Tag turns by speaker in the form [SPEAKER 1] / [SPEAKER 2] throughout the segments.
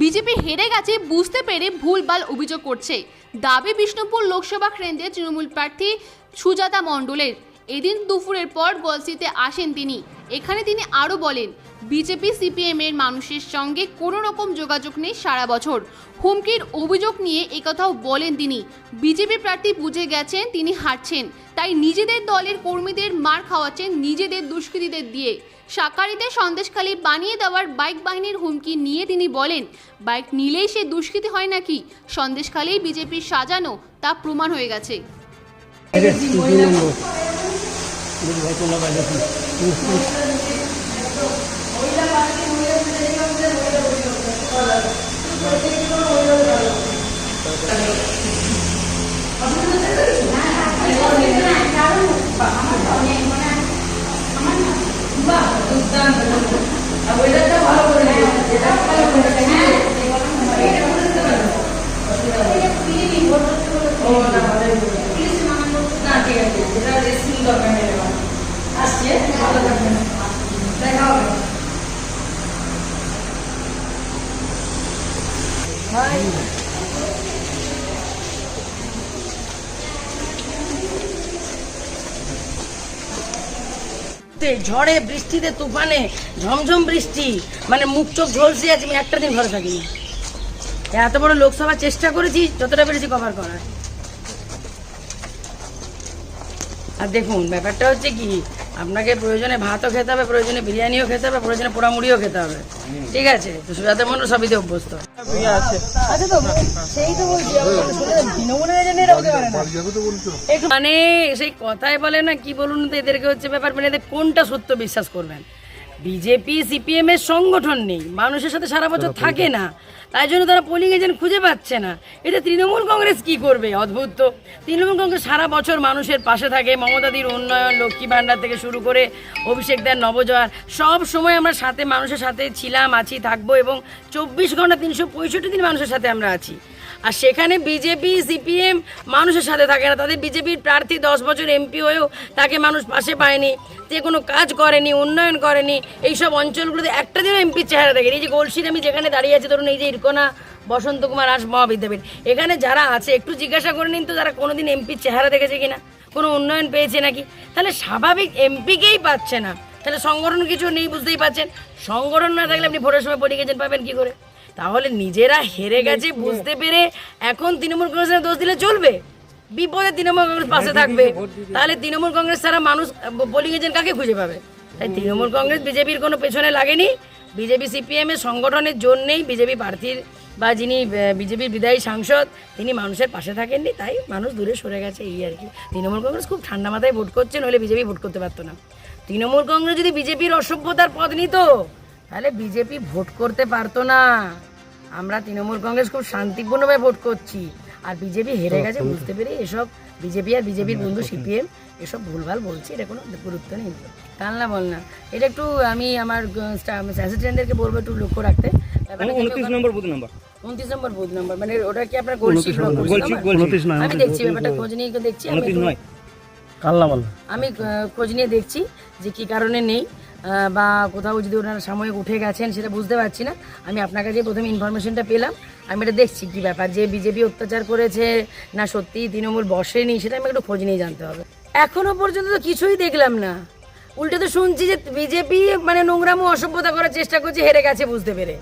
[SPEAKER 1] BJP হেরে গেছে, বুঝতে পেরে ভুলভাল অভিযোগ করছে। দাবি বিষ্ণুপুর লোকসভা কেন্দ্রের তৃণমূল প্রার্থী সুজাতা মণ্ডলের। এদিন দুপুরের পর গলসিতে আসেন তিনি। এখানে তিনি আরও বলেন, বিজেপি সিপিএম এর মানুষের সঙ্গে কোনো রকম যোগাযোগ নেই সারা বছর। হুমকির অভিযোগ নিয়ে একথাও বলেন তিনি। বিজেপি প্রার্থী বুঝে গেছেন তিনি হারছেন, তাই নিজেদের দলের কর্মীদের মার খাওয়াচ্ছেন নিজেদের দুষ্কৃতীদের দিয়ে। সাকারিতে সন্দেশখালী বানিয়ে দেওয়ার বাইক বাহিনীর হুমকি নিয়ে তিনি বলেন, বাইক নিলেই সে দুষ্কৃতী হয় নাকি? সন্দেশখালী বিজেপির সাজানো, তা প্রমাণ হয়ে গেছে।
[SPEAKER 2] 这个。ঝড়ে বৃষ্টিতে তুফানে, ঝমঝম বৃষ্টি। মানে মুখ চোখ ঝলসে আছে, আমি একটা দিন ঘরে থাকিনি এত বড় লোকসভা চেষ্টা করেছি, যতটা পেরেছি কভার করার। আর দেখুন, ব্যাপারটা হচ্ছে কি আপনাকে প্রয়োজনে ভাতও খেতে হবে প্রয়োজনে বিরিয়ানিও খেতে হবে প্রয়োজনে পোড়ামুড়িও খেতে হবে। ঠিক আছে? তো সুজাতের মন্ডল সবইতে অভ্যস্ত। আচ্ছা মানে সেই কথাই বলে না কি বলুন তো এদেরকে হচ্ছে ব্যাপার মানে এদের কোনটা সত্য বিশ্বাস করবেন? বিজেপি সিপিএম এর সংগঠন নেই। মানুষের সাথে সারা বছর থাকে না। তাই জন্য তারা পোলিং এজেন্ট খুঁজে পাচ্ছে না। এটা তৃণমূল কংগ্রেস কি করবে? অদ্ভুত তো। তৃণমূল কংগ্রেস সারা বছর মানুষের পাশে থাকে। মমতাদির উন্নয়ন লক্ষ্মী ভাণ্ডার থেকে শুরু করে অভিষেক দেন নবজোয়ার। সব সময় আমরা সাথে মানুষের সাথে ছিলাম আছি থাকব এবং চব্বিশ ঘণ্টা তিনশো পঁয়ষট্টি দিন মানুষের সাথে আমরা আছি। আর সেখানে বিজেপি, সিপিএম মানুষের সাথে থাকে না। তাদের বিজেপির প্রার্থী দশ বছর এমপি হয়েও তাকে মানুষ পাশে পায়নি, যে কোনো কাজ করেনি, উন্নয়ন করেনি। এইসব অঞ্চলগুলোতে একটা দিনও এমপির চেহারা দেখেনি। এই যে গোলসির আমি যেখানে দাঁড়িয়ে আছি, ধরুন এই যে ইরকোনা, বসন্ত কুমার আস মহাবিদ্যাপীঠ। এখানে যারা আছে, একটু জিজ্ঞাসা করে নিন তো, যারা কোনোদিন এমপির চেহারা দেখেছে কিনা? কোনো উন্নয়ন পেয়েছে নাকি? তাহলে স্বাভাবিক এমপিকেই পাচ্ছে না। তাহলে সংগঠন কিছু নেই, বুঝতেই পারছেন। সংগঠন না থাকলে আপনি ভোটের সময় পরিগেছেন পাবেন কি করে? তাহলে নিজেরা হেরে গেছে বুঝতে পেরে এখন তৃণমূল কংগ্রেসের দোষ দিলে চলবে। বিপদে তৃণমূল কংগ্রেস পাশে থাকবে। তাহলে তৃণমূল কংগ্রেস ছাড়া মানুষ পোলিং এজেন্ট কাকে খুঁজে পাবে? তাই তৃণমূল কংগ্রেস বিজেপির কোনো পেছনে লাগেনি। বিজেপি সিপিএম এর সংগঠনের জন্যেই বিজেপি প্রার্থীর বা যিনি বিজেপির বিদায়ী সাংসদ তিনি মানুষের পাশে থাকেননি। তাই মানুষ দূরে সরে গেছে এই আর কি। তৃণমূল কংগ্রেস খুব ঠান্ডা মাথায় ভোট করছে নইলে বিজেপি ভোট করতে পারতো না। তৃণমূল কংগ্রেস যদি বিজেপির অসভ্যতার পদ নিত তাহলে বিজেপি ভোট করতে পারতো না। আমরা তৃণমূল কংগ্রেস খুব শান্তিপূর্ণভাবে ভোট করছি। আর বিজেপি হেরে গেছে বুঝতে পেরে এসব বিজেপি আর বিজেপির বন্ধু সিপিএম এসব ভুলভাল বলছি এটা কোনো গুরুত্ব নেই। কালনা বল না। এটা একটু আমি আমার অ্যাসিস্ট্যান্টদেরকে বলব একটু লক্ষ্য রাখতে।
[SPEAKER 3] উনত্রিশ নম্বর বুথ নাম্বার।
[SPEAKER 2] উনত্রিশ নম্বর বুথ নম্বর মানে ওটা কি আপনার গোলসি আমি দেখছি ব্যাপারটা খোঁজ নিয়ে দেখছি আমি
[SPEAKER 4] বল
[SPEAKER 2] আমি খোঁজ নিয়ে দেখছি যে কি কারণে নেই। বা কোথাও যদি ওনারা সাময়িক উঠে গেছেন সেটা বুঝতে পারছি না। আমি আপনার কাছে প্রথমে ইনফরমেশনটা পেলাম, আমি এটা দেখছি কী ব্যাপার, যে বিজেপি অত্যাচার করেছে না সত্যি তৃণমূল বসেনি সেটা আমি একটু খোঁজ নিয়ে জানতে হবে। এখনও পর্যন্ত তো কিছুই দেখলাম না। উল্টে তো শুনছি যে বিজেপি মানে নোংরামো অসভ্যতা করার চেষ্টা করছে, হেরে গেছে বুঝতে পেরে।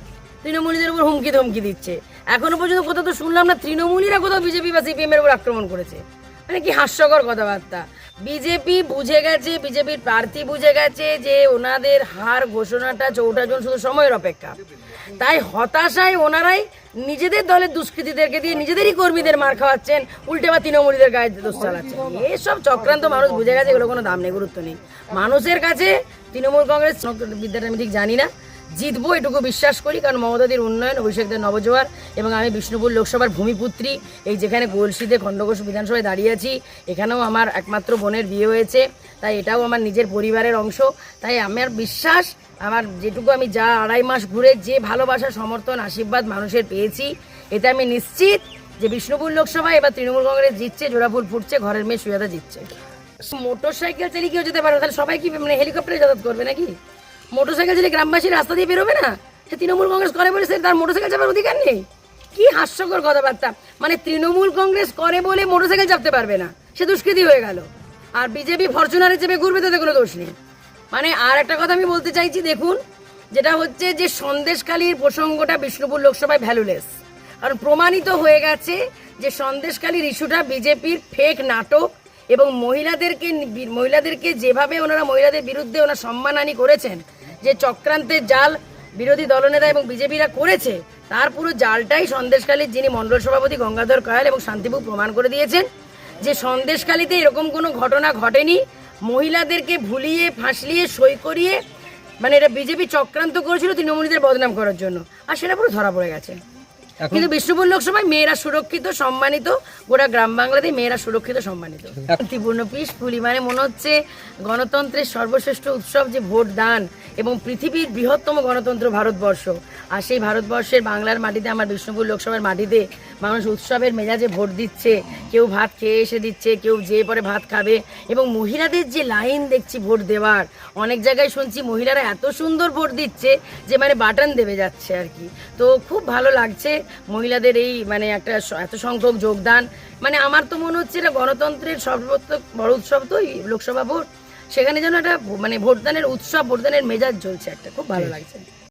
[SPEAKER 2] তৃণমূলীদের উপর হুমকি ধমকি দিচ্ছে। এখনও পর্যন্ত কোথাও তো শুনলাম না তৃণমূলীরা কোথাও বিজেপি বা সিপিএম এর উপর আক্রমণ করেছে। মানে কি হাস্যকর কথাবার্তা। বিজেপি বুঝে গেছে, বিজেপির প্রার্থী বুঝে গেছে যে ওনাদের হার ঘোষণাটা চৌঠা জন শুধু সময়ের অপেক্ষা। তাই হতাশায় ওনারাই নিজেদের দলের দুষ্কৃতীদেরকে দিয়ে নিজেদেরই কর্মীদের মার খাওয়াচ্ছেন, উল্টে বা তৃণমূলীদের গায়ে দোষ চালাচ্ছেন। এসব চক্রান্ত মানুষ বুঝে গেছে, এগুলো কোনো দাম নেই, গুরুত্ব নেই। মানুষের কাছে তৃণমূল কংগ্রেস বিদ্যাটা আমি ঠিক জানি না। জিতবো এটুকু বিশ্বাস করি, কারণ মমতাদির উন্নয়ন, অভিষেকদের নবজোয়ার এবং আমি বিষ্ণুপুর লোকসভার ভূমিপুত্রী। এই যেখানে গোলসিতে খণ্ডঘোষ বিধানসভায় দাঁড়িয়ে আছি, এখানেও আমার একমাত্র বোনের বিয়ে হয়েছে। তাই এটাও আমার নিজের পরিবারের অংশ। তাই আমার বিশ্বাস, আমার যেটুকু আমি যা আড়াই মাস ঘুরে যে ভালোবাসা, সমর্থন, আশীর্বাদ মানুষের পেয়েছি, এতে আমি নিশ্চিত যে বিষ্ণুপুর লোকসভায় এবার তৃণমূল কংগ্রেস জিতছে, জোড়াফুল ফুটছে, ঘরের মেয়ে সুজাতা জিতছে। মোটর সাইকেল চালিয়ে কেউ যেতে পারবে তাহলে সবাই কি মানে হেলিকপ্টারে যাতায়াত করবে নাকি? মোটর সাইকেল চালিয়ে গ্রামবাসী রাস্তা দিয়ে বেরোবে না? সে তৃণমূল কংগ্রেস করে বলে সে তার মোটরসাইকেল চাপার অধিকার নেই? কি হাস্যকর কথাবার্তা। মানে তৃণমূল কংগ্রেস করে বলে মোটরসাইকেল চাপতে পারবে না। সে দুষ্কৃতি হয়ে গেল। আর বিজেপি ফরচুনারে চেপে ঘুরবে তাতে কোনো দোষ নেই। মানে আর একটা কথা আমি বলতে চাইছি, দেখুন, যেটা হচ্ছে যে সন্দেশকালীর প্রসঙ্গটা বিষ্ণুপুর লোকসভায় ভ্যালুলেস। কারণ প্রমাণিত হয়ে গেছে যে সন্দেশকালীর ইস্যুটা বিজেপির ফেক নাটক এবং মহিলাদেরকে মহিলাদেরকে যেভাবে ওনারা মহিলাদের বিরুদ্ধে ওনারা সম্মানহানি করেছেন যে চক্রান্তের জাল বিরোধী দলনেতা এবং বিজেপিরা করেছে, তার পুরো জালটাই সন্দেশকালীর যিনি মণ্ডল সভাপতি গঙ্গাধর কয়াল এবং শান্তিপুর প্রমাণ করে দিয়েছেন যে সন্দেশকালীতে এরকম কোনো ঘটনা ঘটেনি। মহিলাদেরকে ভুলিয়ে, ফাঁসলিয়ে, সই করিয়ে মানে এটা বিজেপি চক্রান্ত করেছিল তৃণমূলীদের বদনাম করার জন্য। আর সেটা পুরো ধরা পড়ে গেছে। কিন্তু বিষ্ণুপুর লোকসভায় মেয়েরা সুরক্ষিত সম্মানিত গোটা গ্রাম বাংলাতে মেয়েরা সুরক্ষিত সম্মানিত। শান্তিপূর্ণ পিস ফুলি মানে মনে হচ্ছে গণতন্ত্রের সর্বশ্রেষ্ঠ উৎসব যে ভোট দান এবং পৃথিবীর বৃহত্তম গণতন্ত্র ভারতবর্ষ। আর সেই ভারতবর্ষের বাংলার মাটিতে আমার বিষ্ণুপুর লোকসভার মাটিতে মানুষ উৎসবের মেজাজে ভোট দিচ্ছে কেউ ভাত খেয়ে এসে দিচ্ছে কেউ যেয়ে পরে ভাত খাবে এবং মহিলাদের যে লাইন দেখছি ভোট দেওয়ার অনেক জায়গায় শুনছি মহিলারা এত সুন্দর ভোট দিচ্ছে যে মানে বাটন দেবে যাচ্ছে আর কি। তো খুব ভালো লাগছে মহিলাদের এই মানে একটা এত সংখ্যক যোগদান। মানে আমার তো মনে হচ্ছে এটা গণতন্ত্রের সর্বোত্তম বড় উৎসব তো লোকসভা ভোট। সেখানে যেন একটা মানে ভোটদানের উৎসব ভোটদানের মেজাজ চলছে একটা। খুব ভালো লাগছে।